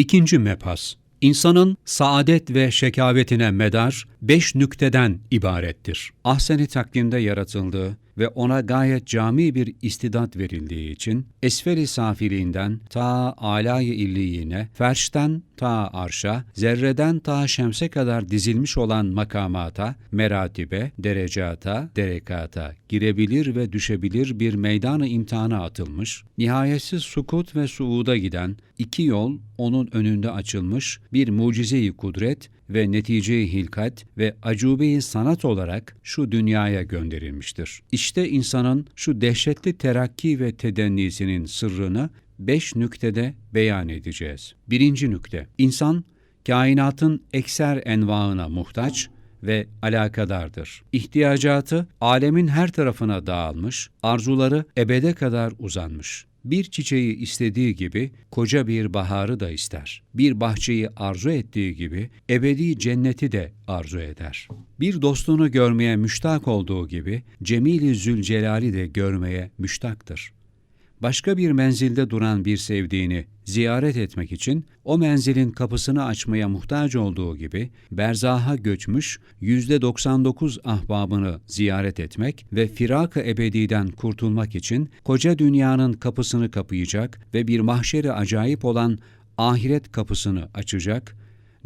İkinci mebhas, İnsanın saadet ve şekavetine medar beş nükteden ibarettir. Ahsen-i takvimde yaratıldığı ve ona gayet cami bir istidat verildiği için esferi safiliğinden ta alay-ı illiyine, ferşten ta arşa, zerreden ta şemse kadar dizilmiş olan makamata, meratibe, derecata, derekata girebilir ve düşebilir bir meydanı imtihana atılmış, nihayetsiz sukut ve suuda giden iki yol onun önünde açılmış bir mucize-i kudret ve netice-i hilkat ve acube-i sanat olarak şu dünyaya gönderilmiştir. İşte insanın şu dehşetli terakki ve tedennisinin sırrını beş nüktede beyan edeceğiz. Birinci nükte, insan kainatın ekser envaına muhtaç ve alakadardır. İhtiyacatı alemin her tarafına dağılmış, arzuları ebede kadar uzanmış. Bir çiçeği istediği gibi koca bir baharı da ister. Bir bahçeyi arzu ettiği gibi ebedi cenneti de arzu eder. Bir dostunu görmeye müştak olduğu gibi Cemil-i Zülcelal'i de görmeye müştaktır başka bir menzilde duran bir sevdiğini ziyaret etmek için o menzilin kapısını açmaya muhtaç olduğu gibi berzaha göçmüş yüzde 99 ahbabını ziyaret etmek ve firak-ı ebediden kurtulmak için koca dünyanın kapısını kapayacak ve bir mahşeri acayip olan ahiret kapısını açacak,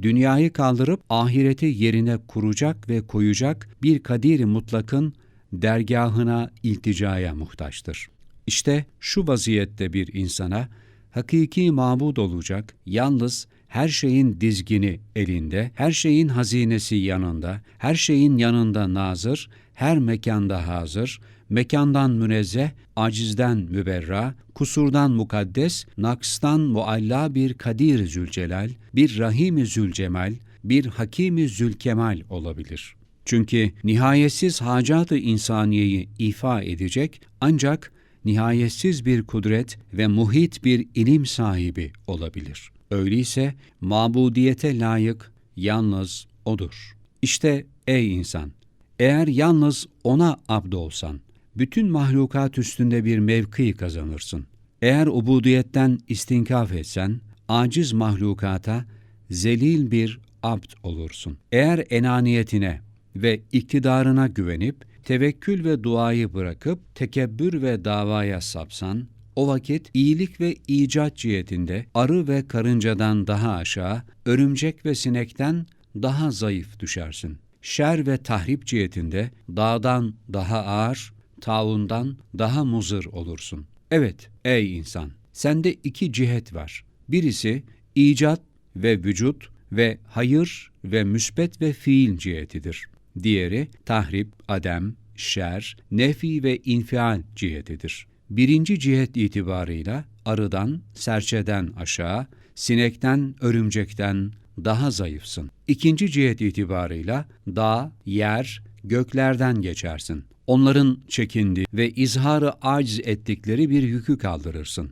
dünyayı kaldırıp ahireti yerine kuracak ve koyacak bir kadir mutlakın dergahına ilticaya muhtaçtır. İşte şu vaziyette bir insana hakiki mabud olacak, yalnız her şeyin dizgini elinde, her şeyin hazinesi yanında, her şeyin yanında nazır, her mekanda hazır, mekandan münezzeh, acizden müberra, kusurdan mukaddes, nakstan mualla bir kadir zülcelal, bir rahim zülcemal, bir hakim zülkemal olabilir. Çünkü nihayetsiz hacat-ı insaniyeyi ifa edecek ancak nihayetsiz bir kudret ve muhit bir ilim sahibi olabilir. Öyleyse mabudiyete layık yalnız O'dur. İşte ey insan, eğer yalnız O'na abd olsan, bütün mahlukat üstünde bir mevki kazanırsın. Eğer ubudiyetten istinkaf etsen, aciz mahlukata zelil bir abd olursun. Eğer enaniyetine ve iktidarına güvenip tevekkül ve duayı bırakıp tekebbür ve davaya sapsan, o vakit iyilik ve icat cihetinde arı ve karıncadan daha aşağı, örümcek ve sinekten daha zayıf düşersin. Şer ve tahrip cihetinde dağdan daha ağır, taundan daha muzır olursun. Evet ey insan, sende iki cihet var. Birisi icat ve vücut ve hayır ve müsbet ve fiil cihetidir. Diğeri tahrip, adem, şer, nefi ve infial cihetidir. Birinci cihet itibarıyla arıdan, serçeden aşağı, sinekten, örümcekten daha zayıfsın. İkinci cihet itibarıyla dağ, yer, göklerden geçersin. Onların çekindi ve izharı aciz ettikleri bir yükü kaldırırsın.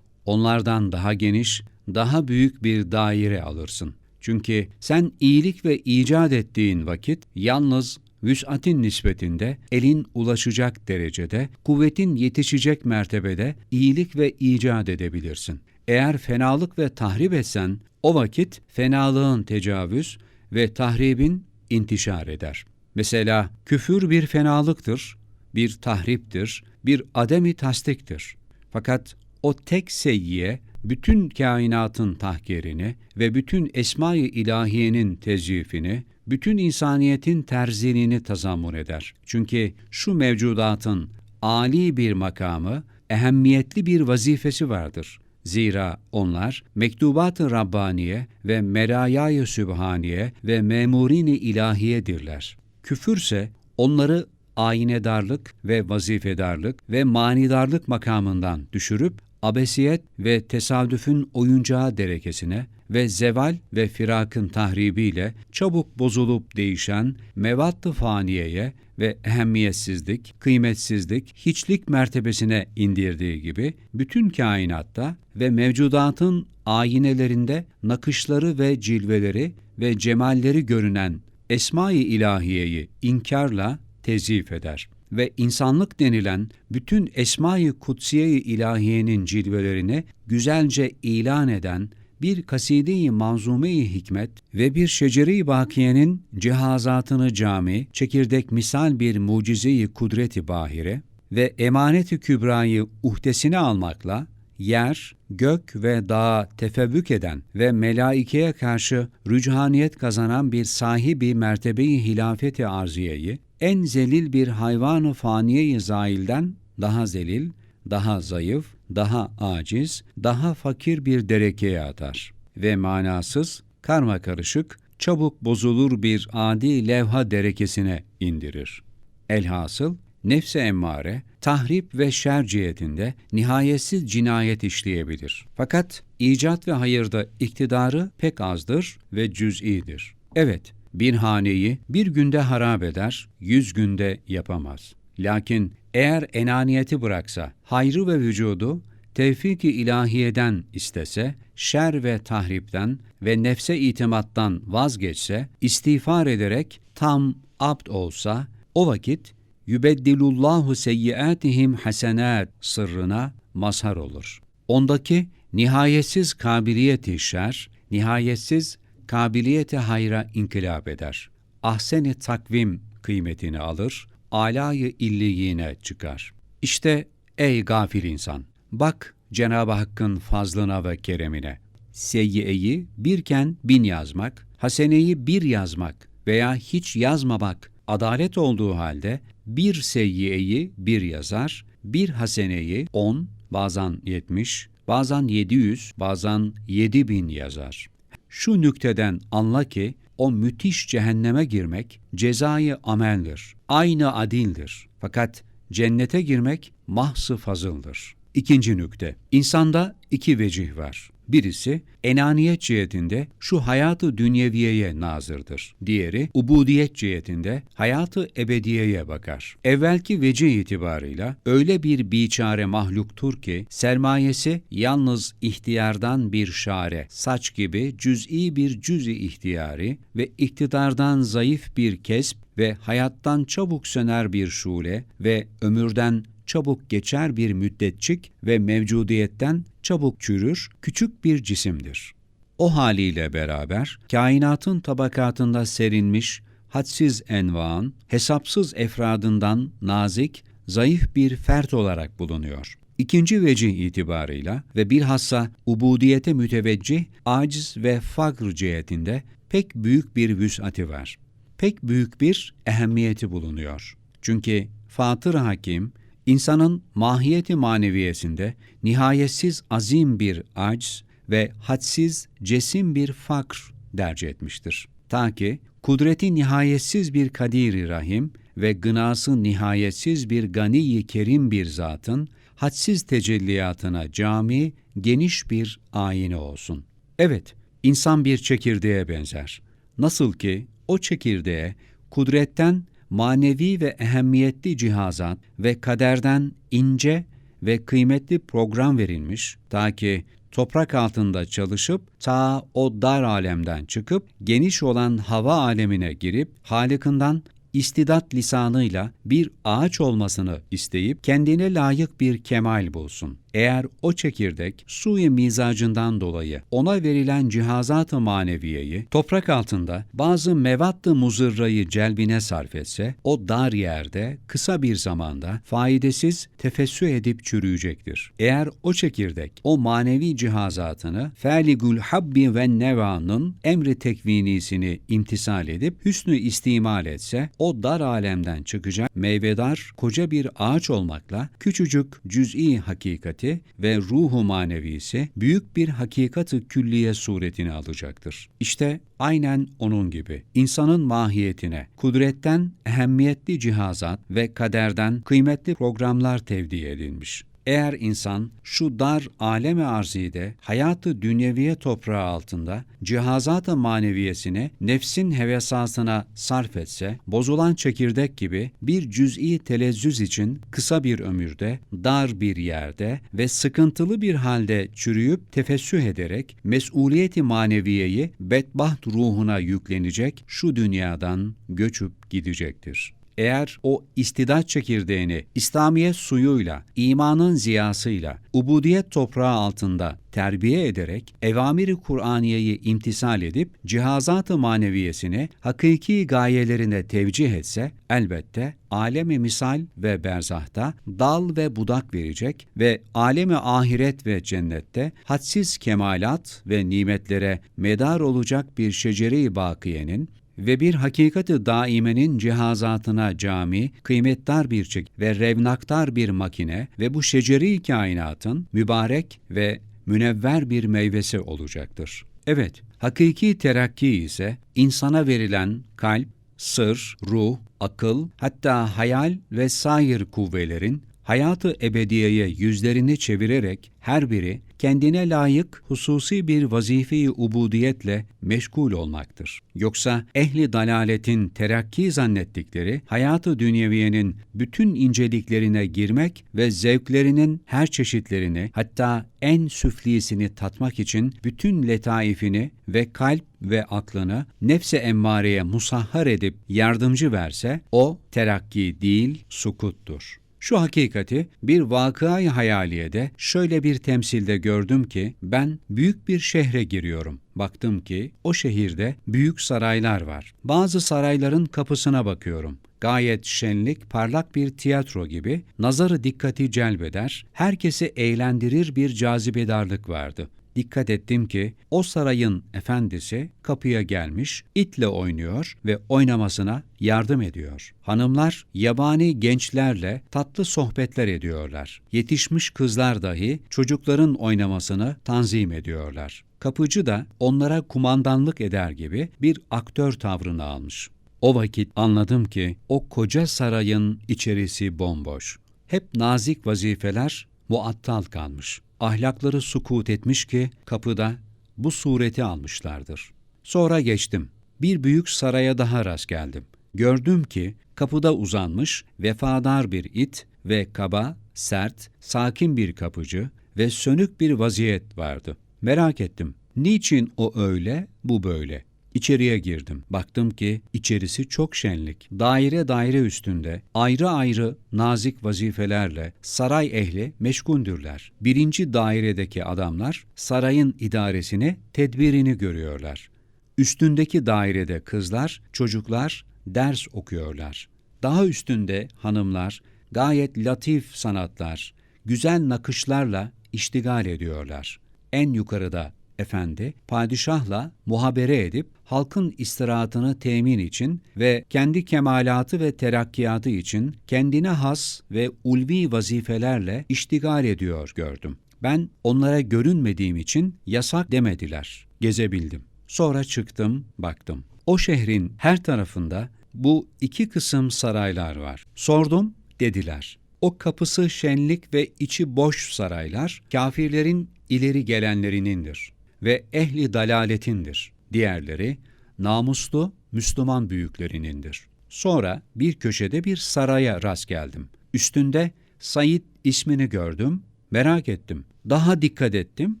Onlardan daha geniş, daha büyük bir daire alırsın. Çünkü sen iyilik ve icat ettiğin vakit yalnız vüs'atin nispetinde elin ulaşacak derecede, kuvvetin yetişecek mertebede iyilik ve icat edebilirsin. Eğer fenalık ve tahrip etsen, o vakit fenalığın tecavüz ve tahribin intişar eder. Mesela küfür bir fenalıktır, bir tahriptir, bir ademi tasdiktir. Fakat o tek seyyiye bütün kainatın tahkirini ve bütün esma-i ilahiyenin tezyifini, bütün insaniyetin terzinini tazammun eder. Çünkü şu mevcudatın âli bir makamı, ehemmiyetli bir vazifesi vardır. Zira onlar mektubat-ı Rabbaniye ve merayay-ı Sübhaniye ve memurin-i ilahiyedirler. Küfürse onları aynedarlık ve vazifedarlık ve manidarlık makamından düşürüp abesiyet ve tesadüfün oyuncağı derekesine ve zeval ve firakın tahribiyle çabuk bozulup değişen mevatt-ı faniyeye ve ehemmiyetsizlik, kıymetsizlik, hiçlik mertebesine indirdiği gibi bütün kainatta ve mevcudatın ayinelerinde nakışları ve cilveleri ve cemalleri görünen esma-i ilahiyeyi inkarla tezif eder ve insanlık denilen bütün esma-i kutsiye-i ilahiyenin cilvelerini güzelce ilan eden bir kaside-i manzume-i hikmet ve bir şecere-i bakiyenin cihazatını cami, çekirdek misal bir mucize-i kudret-i bahire ve emanet-i kübrayı uhdesine almakla yer, gök ve dağa tefebbük eden ve melaikeye karşı rüchaniyet kazanan bir sahibi mertebeyi hilafeti arziyeyi, en zelil bir hayvan-ı faniye-i zailden daha zelil, daha zayıf, daha aciz, daha fakir bir derekeye atar ve manasız, karma karışık, çabuk bozulur bir adi levha derekesine indirir. Elhasıl, nefse emmare, tahrip ve şer cihetinde nihayetsiz cinayet işleyebilir. Fakat icat ve hayırda iktidarı pek azdır ve cüz'idir. Evet, bir haneyi bir günde harap eder, yüz günde yapamaz. Lakin eğer enaniyeti bıraksa, hayrı ve vücudu tevfik-i ilahiyeden istese, şer ve tahripten ve nefse itimattan vazgeçse, istiğfar ederek tam abd olsa, o vakit yübeddilullahu seyyiatihim hasenat sırrına mazhar olur. Ondaki nihayetsiz kabiliyeti şer, nihayetsiz kabiliyeti hayra inkılap eder. Ahseni takvim kıymetini alır, alayı illiyine çıkar. İşte ey gafil insan, bak Cenab-ı Hakk'ın fazlına ve keremine. Seyyiyeyi birken bin yazmak, haseneyi bir yazmak veya hiç yazmamak adalet olduğu halde bir seyyiyeyi bir yazar, bir haseneyi on, bazen yetmiş, bazen yedi yüz, bazen yedi bin yazar. Şu nükteden anla ki o müthiş cehenneme girmek cezayı ameldir. Aynı adildir. Fakat cennete girmek mahsı fazıldır. İkinci nükte. İnsanda iki vecih var. Birisi enaniyet cihetinde şu hayatı dünyeviyeye nazırdır. Diğeri ubudiyet cihetinde hayatı ebediyeye bakar. Evvelki vecih itibarıyla öyle bir biçare mahluktur ki sermayesi yalnız ihtiyardan bir şare, saç gibi cüz'i bir cüz'i ihtiyari ve iktidardan zayıf bir kesp ve hayattan çabuk söner bir şule ve ömürden çabuk geçer bir müddetçik ve mevcudiyetten çabuk çürür küçük bir cisimdir. O haliyle beraber kainatın tabakatında serinmiş hadsiz envaan, hesapsız efradından nazik, zayıf bir fert olarak bulunuyor. İkinci vecih itibarıyla ve bilhassa ubudiyete müteveccih, aciz ve fagr cihetinde pek büyük bir vüs'ati var. Pek büyük bir ehemmiyeti bulunuyor. Çünkü Fatır Hakim, İnsanın mahiyeti maneviyesinde nihayetsiz azim bir acz ve hadsiz cesim bir fakr derc etmiştir. Ta ki kudreti nihayetsiz bir kadiri rahim ve gınası nihayetsiz bir gani kerim bir zatın hadsiz tecelliyatına cami, geniş bir ayine olsun. Evet, insan bir çekirdeğe benzer. Nasıl ki o çekirdeğe kudretten manevi ve ehemmiyetli cihazat ve kaderden ince ve kıymetli program verilmiş ta ki toprak altında çalışıp ta o dar alemden çıkıp geniş olan hava alemine girip Halık'ından istidat lisanıyla bir ağaç olmasını isteyip kendine layık bir kemal bulsun. Eğer o çekirdek suyu mizacından dolayı ona verilen cihazat-ı maneviyeyi toprak altında bazı mevattı muzırrayı celbine sarf etse, o dar yerde kısa bir zamanda faidesiz tefessü edip çürüyecektir. Eğer o çekirdek o manevi cihazatını fe'ligül habbi ve nevanın emri tekvinisini imtisal edip hüsnü istimal etse, o dar alemden çıkacak meyvedar koca bir ağaç olmakla küçücük cüz'i hakikat hakikati ve ruhu manevisi büyük bir hakikatı külliye suretini alacaktır. İşte aynen onun gibi insanın mahiyetine kudretten ehemmiyetli cihazat ve kaderden kıymetli programlar tevdi edilmiş. Eğer insan şu dar aleme arzide hayatı dünyeviye toprağı altında cihazat-ı maneviyesini nefsin hevesatına sarf etse, bozulan çekirdek gibi bir cüz'i telezzüz için kısa bir ömürde, dar bir yerde ve sıkıntılı bir halde çürüyüp tefessüh ederek mesuliyeti maneviyeyi bedbaht ruhuna yüklenecek şu dünyadan göçüp gidecektir. Eğer o istidat çekirdeğini İslamiyet suyuyla, imanın ziyasıyla, ubudiyet toprağı altında terbiye ederek evamiri Kur'aniyeyi imtisal edip cihazat-ı maneviyesini hakiki gayelerine tevcih etse elbette alemi misal ve berzahta dal ve budak verecek ve alemi ahiret ve cennette hadsiz kemalat ve nimetlere medar olacak bir şecere-i bakiyenin ve bir hakikati daimenin cihazatına cami, kıymetdar bir çek ve revnaktar bir makine ve bu şeceri kainatın mübarek ve münevver bir meyvesi olacaktır. Evet, hakiki terakki ise insana verilen kalp, sır, ruh, akıl, hatta hayal ve sair kuvvelerin hayatı ebediyeye yüzlerini çevirerek her biri kendine layık hususi bir vazife-i ubudiyetle meşgul olmaktır. Yoksa ehli dalaletin terakki zannettikleri hayatı dünyeviyenin bütün inceliklerine girmek ve zevklerinin her çeşitlerini hatta en süflisini tatmak için bütün letaifini ve kalp ve aklını nefse emmareye musahhar edip yardımcı verse o terakki değil sukuttur. Şu hakikati bir vakıay hayaliyede şöyle bir temsilde gördüm ki ben büyük bir şehre giriyorum. Baktım ki o şehirde büyük saraylar var. Bazı sarayların kapısına bakıyorum. Gayet şenlik, parlak bir tiyatro gibi nazarı dikkati celbeder, herkesi eğlendirir bir cazibedarlık vardı. Dikkat ettim ki o sarayın efendisi kapıya gelmiş, itle oynuyor ve oynamasına yardım ediyor. Hanımlar yabani gençlerle tatlı sohbetler ediyorlar. Yetişmiş kızlar dahi çocukların oynamasını tanzim ediyorlar. Kapıcı da onlara kumandanlık eder gibi bir aktör tavrını almış. O vakit anladım ki o koca sarayın içerisi bomboş. Hep nazik vazifeler muattal kalmış. Ahlakları sukut etmiş ki kapıda bu sureti almışlardır. Sonra geçtim. Bir büyük saraya daha rast geldim. Gördüm ki kapıda uzanmış vefadar bir it ve kaba, sert, sakin bir kapıcı ve sönük bir vaziyet vardı. Merak ettim. Niçin o öyle, bu böyle? İçeriye girdim. Baktım ki içerisi çok şenlik. Daire daire üstünde ayrı ayrı nazik vazifelerle saray ehli meşgundürler. Birinci dairedeki adamlar sarayın idaresini, tedbirini görüyorlar. Üstündeki dairede kızlar, çocuklar ders okuyorlar. Daha üstünde hanımlar gayet latif sanatlar, güzel nakışlarla iştigal ediyorlar. En yukarıda efendi padişahla muhabere edip halkın istirahatını temin için ve kendi kemalatı ve terakkiyatı için kendine has ve ulvi vazifelerle iştigal ediyor gördüm. Ben onlara görünmediğim için yasak demediler. Gezebildim. Sonra çıktım, baktım. O şehrin her tarafında bu iki kısım saraylar var. Sordum, dediler. O kapısı şenlik ve içi boş saraylar kafirlerin ileri gelenlerinindir ve ehli dalaletindir. Diğerleri namuslu Müslüman büyüklerinindir. Sonra bir köşede bir saraya rast geldim. Üstünde Said ismini gördüm, merak ettim. Daha dikkat ettim,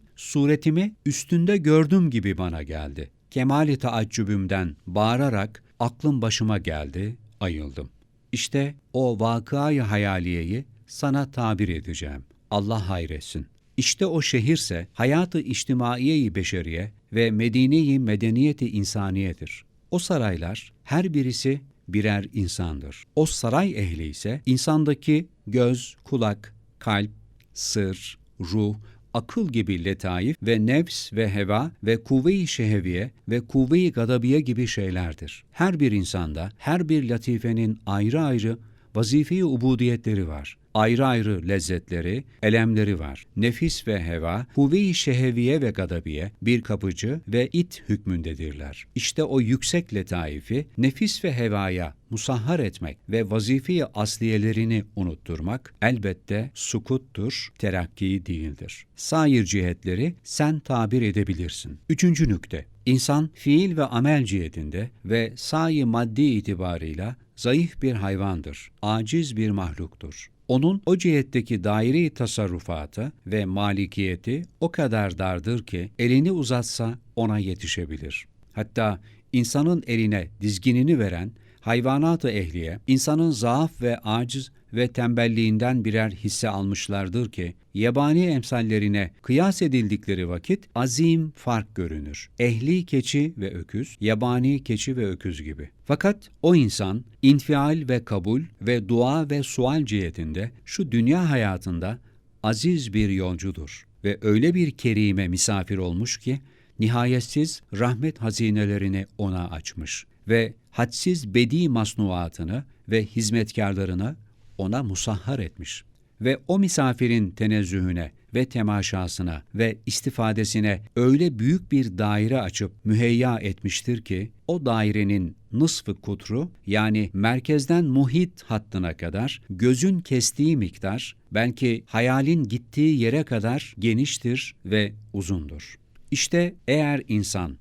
suretimi üstünde gördüm gibi bana geldi. Kemali taaccübümden bağırarak aklım başıma geldi, ayıldım. İşte o vakayı hayaliyeyi sana tabir edeceğim. Allah hayretsin. İşte o şehirse hayatı içtimaiye-i beşeriye ve medine-i medeniyeti insaniyedir. O saraylar her birisi birer insandır. O saray ehli ise insandaki göz, kulak, kalp, sır, ruh, akıl gibi letaif ve nefs ve heva ve kuvve-i şeheviye ve kuvve-i gadabiye gibi şeylerdir. Her bir insanda her bir latifenin ayrı ayrı vazife-i ubudiyetleri var ayrı ayrı lezzetleri, elemleri var. Nefis ve heva, kuvve-i şeheviye ve gadabiye bir kapıcı ve it hükmündedirler. İşte o yüksek letaifi nefis ve hevaya musahhar etmek ve vazife-i asliyelerini unutturmak elbette sukuttur, terakki değildir. Sair cihetleri sen tabir edebilirsin. Üçüncü nükte. İnsan fiil ve amel cihetinde ve sayi maddi itibarıyla zayıf bir hayvandır, aciz bir mahluktur. Onun o cihetteki daire tasarrufatı ve malikiyeti o kadar dardır ki elini uzatsa ona yetişebilir. Hatta insanın eline dizginini veren hayvanat-ı ehliye, insanın zaaf ve aciz ve tembelliğinden birer hisse almışlardır ki, yabani emsallerine kıyas edildikleri vakit azim fark görünür. Ehli keçi ve öküz, yabani keçi ve öküz gibi. Fakat o insan, infial ve kabul ve dua ve sual cihetinde şu dünya hayatında aziz bir yolcudur ve öyle bir kerime misafir olmuş ki, nihayetsiz rahmet hazinelerini ona açmış ve hadsiz bedi masnuatını ve hizmetkarlarını ona musahhar etmiş ve o misafirin tenezzühüne ve temaşasına ve istifadesine öyle büyük bir daire açıp müheyya etmiştir ki, o dairenin nısfı kutru yani merkezden muhit hattına kadar gözün kestiği miktar belki hayalin gittiği yere kadar geniştir ve uzundur. İşte eğer insan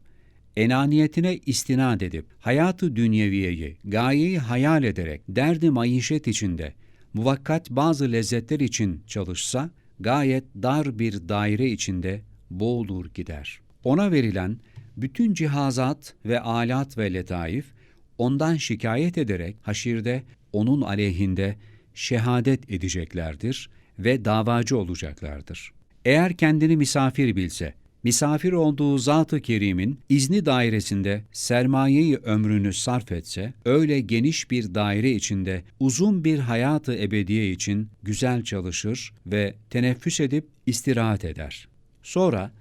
enaniyetine istinad edip hayatı dünyeviyeyi, gayeyi hayal ederek derdi maişet içinde muvakkat bazı lezzetler için çalışsa gayet dar bir daire içinde boğulur gider. Ona verilen bütün cihazat ve alat ve letaif ondan şikayet ederek haşirde onun aleyhinde şehadet edeceklerdir ve davacı olacaklardır. Eğer kendini misafir bilse, misafir olduğu Zat-ı Kerim'in izni dairesinde sermayeyi ömrünü sarf etse, öyle geniş bir daire içinde uzun bir hayatı ebediye için güzel çalışır ve teneffüs edip istirahat eder. Sonra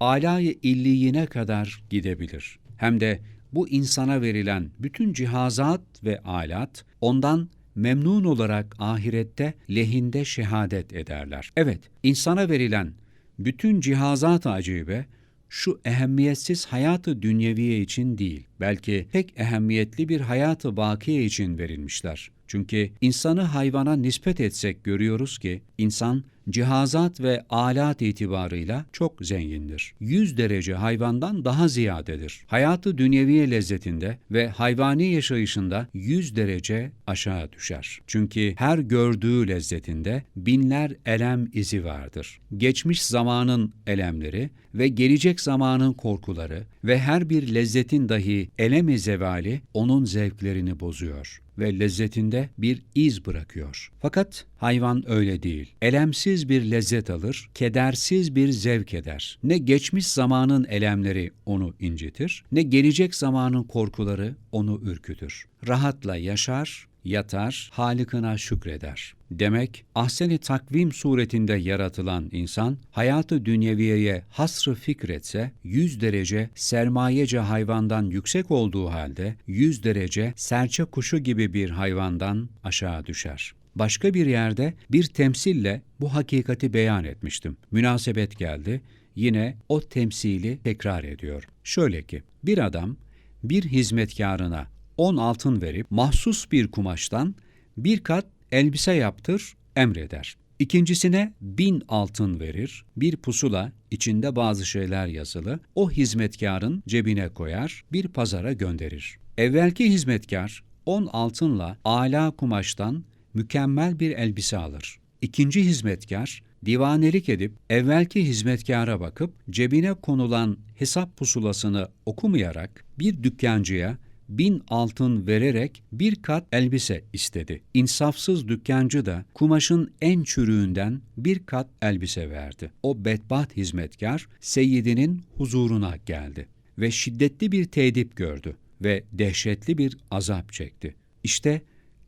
alayı illiyine kadar gidebilir. Hem de bu insana verilen bütün cihazat ve alat ondan memnun olarak ahirette lehinde şehadet ederler. Evet, insana verilen bütün cihazat acibe şu ehemmiyetsiz hayatı dünyeviye için değil, belki pek ehemmiyetli bir hayatı bakiye için verilmişler. Çünkü insanı hayvana nispet etsek görüyoruz ki insan cihazat ve alat itibarıyla çok zengindir. 100 derece hayvandan daha ziyadedir. Hayatı dünyeviye lezzetinde ve hayvani yaşayışında 100 derece aşağı düşer. Çünkü her gördüğü lezzetinde binler elem izi vardır. Geçmiş zamanın elemleri ve gelecek zamanın korkuları ve her bir lezzetin dahi elem-i zevali onun zevklerini bozuyor ve lezzetinde bir iz bırakıyor. Fakat hayvan öyle değil. Elemsiz bir lezzet alır, kedersiz bir zevk eder. Ne geçmiş zamanın elemleri onu incitir, ne gelecek zamanın korkuları onu ürkütür. Rahatla yaşar, yatar, Halık'ına şükreder. Demek ahseni takvim suretinde yaratılan insan hayatı dünyeviyeye hasrı fikretse 100 derece sermayece hayvandan yüksek olduğu halde 100 derece serçe kuşu gibi bir hayvandan aşağı düşer. Başka bir yerde bir temsille bu hakikati beyan etmiştim. Münasebet geldi. Yine o temsili tekrar ediyor. Şöyle ki bir adam bir hizmetkarına 10 altın verip mahsus bir kumaştan bir kat elbise yaptır emreder. İkincisine bin altın verir, bir pusula içinde bazı şeyler yazılı, o hizmetkarın cebine koyar, bir pazara gönderir. Evvelki hizmetkar on altınla ala kumaştan mükemmel bir elbise alır. İkinci hizmetkar divanelik edip evvelki hizmetkara bakıp cebine konulan hesap pusulasını okumayarak bir dükkancıya bin altın vererek bir kat elbise istedi. İnsafsız dükkancı da kumaşın en çürüğünden bir kat elbise verdi. O bedbaht hizmetkar seyyidinin huzuruna geldi ve şiddetli bir tedip gördü ve dehşetli bir azap çekti. İşte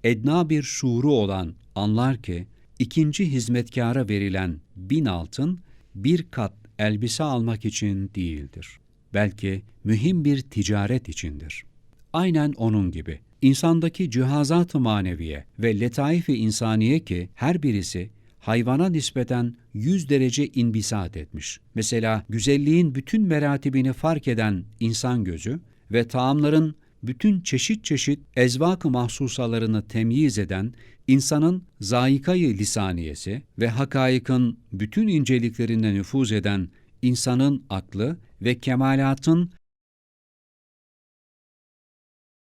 edna bir şuuru olan anlar ki ikinci hizmetkara verilen bin altın bir kat elbise almak için değildir. Belki mühim bir ticaret içindir. Aynen onun gibi. İnsandaki cihazat-ı maneviye ve letaif-i insaniye ki her birisi hayvana nispeten yüz derece inbisat etmiş. Mesela güzelliğin bütün meratibini fark eden insan gözü ve taamların bütün çeşit çeşit ezvak-ı mahsusalarını temyiz eden insanın zayikayı lisaniyesi ve hakaikın bütün inceliklerine nüfuz eden insanın aklı ve kemalatın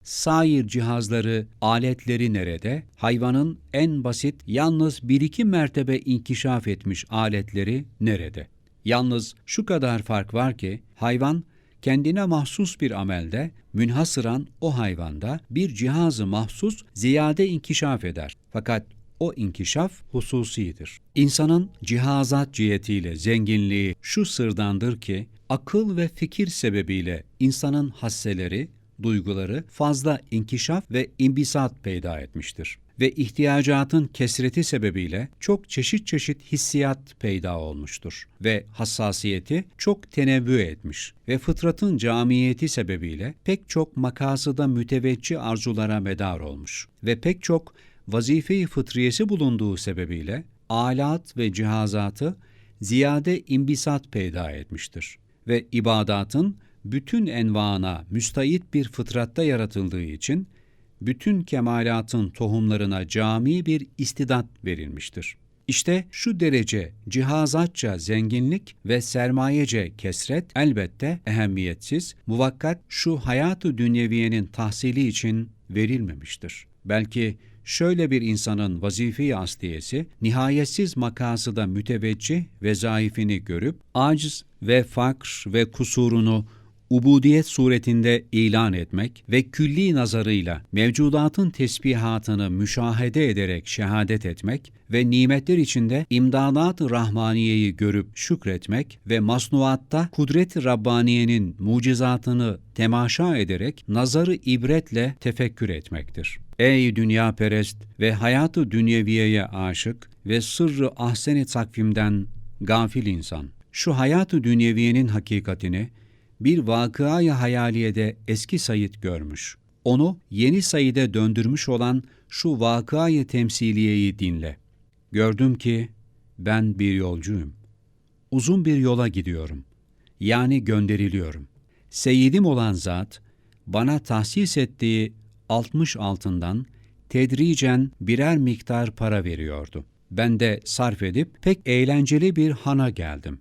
sair cihazları, aletleri nerede? Hayvanın en basit, yalnız bir iki mertebe inkişaf etmiş aletleri nerede? Yalnız şu kadar fark var ki, hayvan kendine mahsus bir amelde münhasıran o hayvanda bir cihazı mahsus ziyade inkişaf eder. Fakat o inkişaf hususidir. İnsanın cihazat cihetiyle zenginliği şu sırdandır ki, akıl ve fikir sebebiyle insanın hasseleri, duyguları fazla inkişaf ve imbisat peyda etmiştir. Ve ihtiyacatın kesreti sebebiyle çok çeşit çeşit hissiyat peyda olmuştur. Ve hassasiyeti çok tenevvü etmiş ve fıtratın camiyeti sebebiyle pek çok makasıda müteveccih arzulara medar olmuş ve pek çok vazife-i fıtriyesi bulunduğu sebebiyle alat ve cihazatı ziyade imbisat peyda etmiştir ve ibadatın bütün envaına müstait bir fıtratta yaratıldığı için bütün kemalatın tohumlarına cami bir istidat verilmiştir. İşte şu derece cihazatça zenginlik ve sermayece kesret elbette ehemmiyetsiz, muvakkat şu hayatı dünyeviyenin tahsili için verilmemiştir. Belki şöyle bir insanın vazife-i asliyesi, nihayetsiz makasıda müteveccih ve zaifini görüp, aciz ve fakr ve kusurunu ubudiyet suretinde ilan etmek ve külli nazarıyla mevcudatın tesbihatını müşahede ederek şehadet etmek ve nimetler içinde imdadat-ı rahmaniyeyi görüp şükretmek ve masnuatta kudret-i Rabbaniye'nin mucizatını temaşa ederek nazarı ibretle tefekkür etmektir. Ey dünya perest ve hayatı dünyeviyeye aşık ve sırrı ahsen-i takvimden gafil insan! Şu hayatı dünyeviyenin hakikatini bir vakıaya hayaliyede eski Sayit görmüş. Onu yeni Sayid'e döndürmüş olan şu vakıayı temsiliyeyi dinle. Gördüm ki ben bir yolcuyum. Uzun bir yola gidiyorum. Yani gönderiliyorum. Seyyidim olan zat bana tahsis ettiği 60 altından tedricen birer miktar para veriyordu. Ben de sarf edip pek eğlenceli bir hana geldim.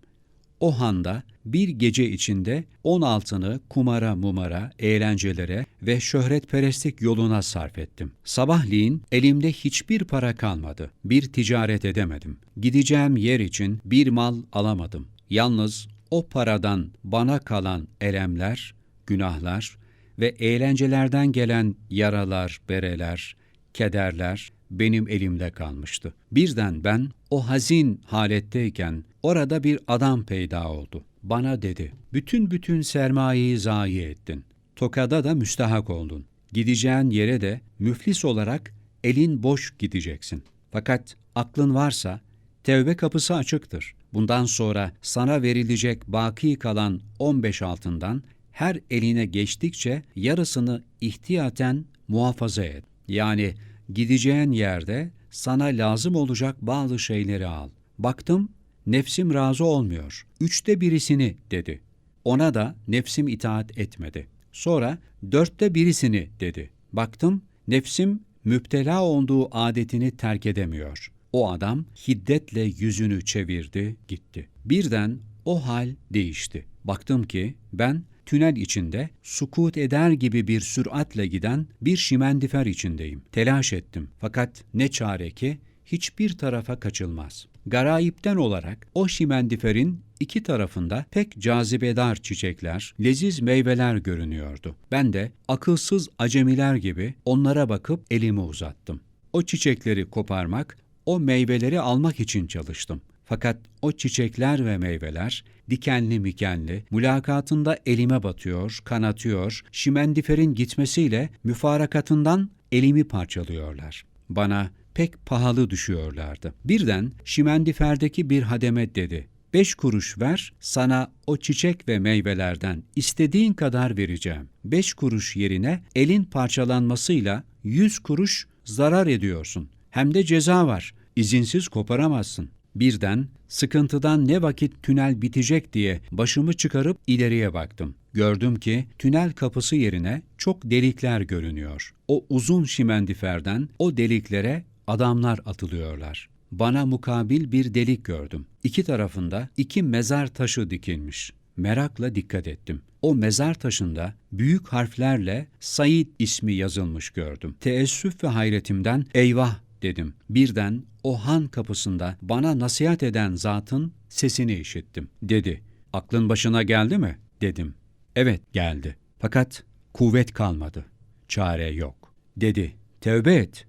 O handa bir gece içinde on altını kumara mumara, eğlencelere ve şöhretperestlik yoluna sarf ettim. Sabahleyin elimde hiçbir para kalmadı. Bir ticaret edemedim. Gideceğim yer için bir mal alamadım. Yalnız o paradan bana kalan elemler, günahlar ve eğlencelerden gelen yaralar, bereler, kederler benim elimde kalmıştı. Birden ben o hazin haletteyken orada bir adam peyda oldu. Bana dedi, bütün bütün sermayeyi zayi ettin. Tokada da müstahak oldun. Gideceğin yere de müflis olarak elin boş gideceksin. Fakat aklın varsa tevbe kapısı açıktır. Bundan sonra sana verilecek baki kalan 15 altından her eline geçtikçe yarısını ihtiyaten muhafaza et. Yani gideceğin yerde sana lazım olacak bazı şeyleri al. Baktım nefsim razı olmuyor. Üçte birisini dedi. Ona da nefsim itaat etmedi. Sonra dörtte birisini dedi. Baktım nefsim müptela olduğu adetini terk edemiyor. O adam hiddetle yüzünü çevirdi, gitti. Birden o hal değişti. Baktım ki ben tünel içinde sukut eder gibi bir süratle giden bir şimendifer içindeyim. Telaş ettim. Fakat ne çare ki hiçbir tarafa kaçılmaz. Garayipten olarak o şimendiferin iki tarafında pek cazibedar çiçekler, leziz meyveler görünüyordu. Ben de akılsız acemiler gibi onlara bakıp elimi uzattım. O çiçekleri koparmak, o meyveleri almak için çalıştım. Fakat o çiçekler ve meyveler dikenli mikenli, mülakatında elime batıyor, kanatıyor, şimendiferin gitmesiyle müfarakatından elimi parçalıyorlar. Bana pek pahalı düşüyorlardı. Birden şimendiferdeki bir hademe dedi. Beş kuruş ver, sana o çiçek ve meyvelerden istediğin kadar vereceğim. Beş kuruş yerine elin parçalanmasıyla yüz kuruş zarar ediyorsun. Hem de ceza var. İzinsiz koparamazsın. Birden sıkıntıdan ne vakit tünel bitecek diye başımı çıkarıp ileriye baktım. Gördüm ki tünel kapısı yerine çok delikler görünüyor. O uzun şimendiferden o deliklere adamlar atılıyorlar. Bana mukabil bir delik gördüm. İki tarafında iki mezar taşı dikilmiş. Merakla dikkat ettim. O mezar taşında büyük harflerle Said ismi yazılmış gördüm. Teessüf ve hayretimden eyvah dedim. Birden o han kapısında bana nasihat eden zatın sesini işittim. Dedi, aklın başına geldi mi? Dedim. Evet geldi. Fakat kuvvet kalmadı. Çare yok. Dedi, tevbe et,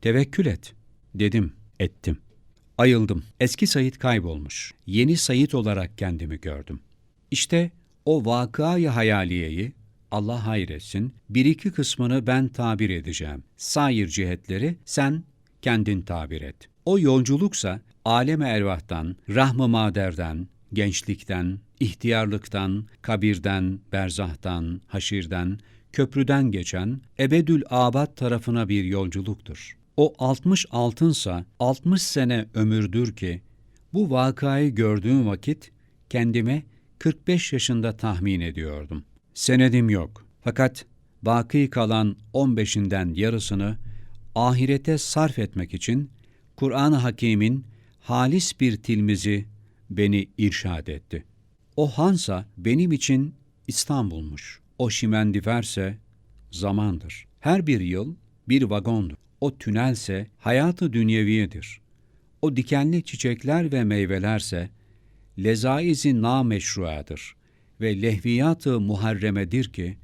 tevekkül et. Dedim, ettim. Ayıldım. Eski Sayit kaybolmuş. Yeni Sayit olarak kendimi gördüm. İşte o vakayı hayaliyeyi Allah hayretsin, bir iki kısmını ben tabir edeceğim. Sair cihetleri sen kendin tabir et. O yolculuksa aleme ervahtan, rahm-ı maderden, gençlikten, ihtiyarlıktan, kabirden, berzahtan, haşirden, köprüden geçen ebedül abad tarafına bir yolculuktur. O 60 altınsa 60 sene ömürdür ki bu vakayı gördüğüm vakit kendime 45 yaşında tahmin ediyordum. Senedim yok. Fakat baki kalan 15'inden yarısını ahirete sarf etmek için Kur'an-ı Hakîm'in halis bir tilmizi beni irşad etti. O hansa benim için İstanbul'muş. O şimendiferse zamandır. Her bir yıl bir vagondur. O tünelse hayatı dünyeviyedir. O dikenli çiçekler ve meyvelerse lezaizi nameşruadır ve lehviyat-ı muharremedir ki,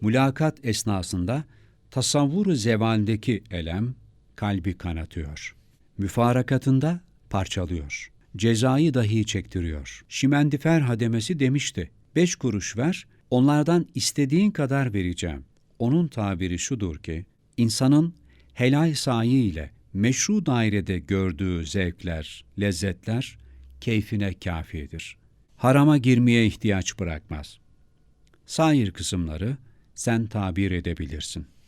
mülakat esnasında tasavvur zevaldeki elem kalbi kanatıyor. Müfarakatında parçalıyor. Cezayı dahi çektiriyor. Şimendifer hademesi demişti. Beş kuruş ver, onlardan istediğin kadar vereceğim. Onun tabiri şudur ki, insanın helal sayi ile meşru dairede gördüğü zevkler, lezzetler keyfine kafidir. Harama girmeye ihtiyaç bırakmaz. Sair kısımları sen tabir edebilirsin.''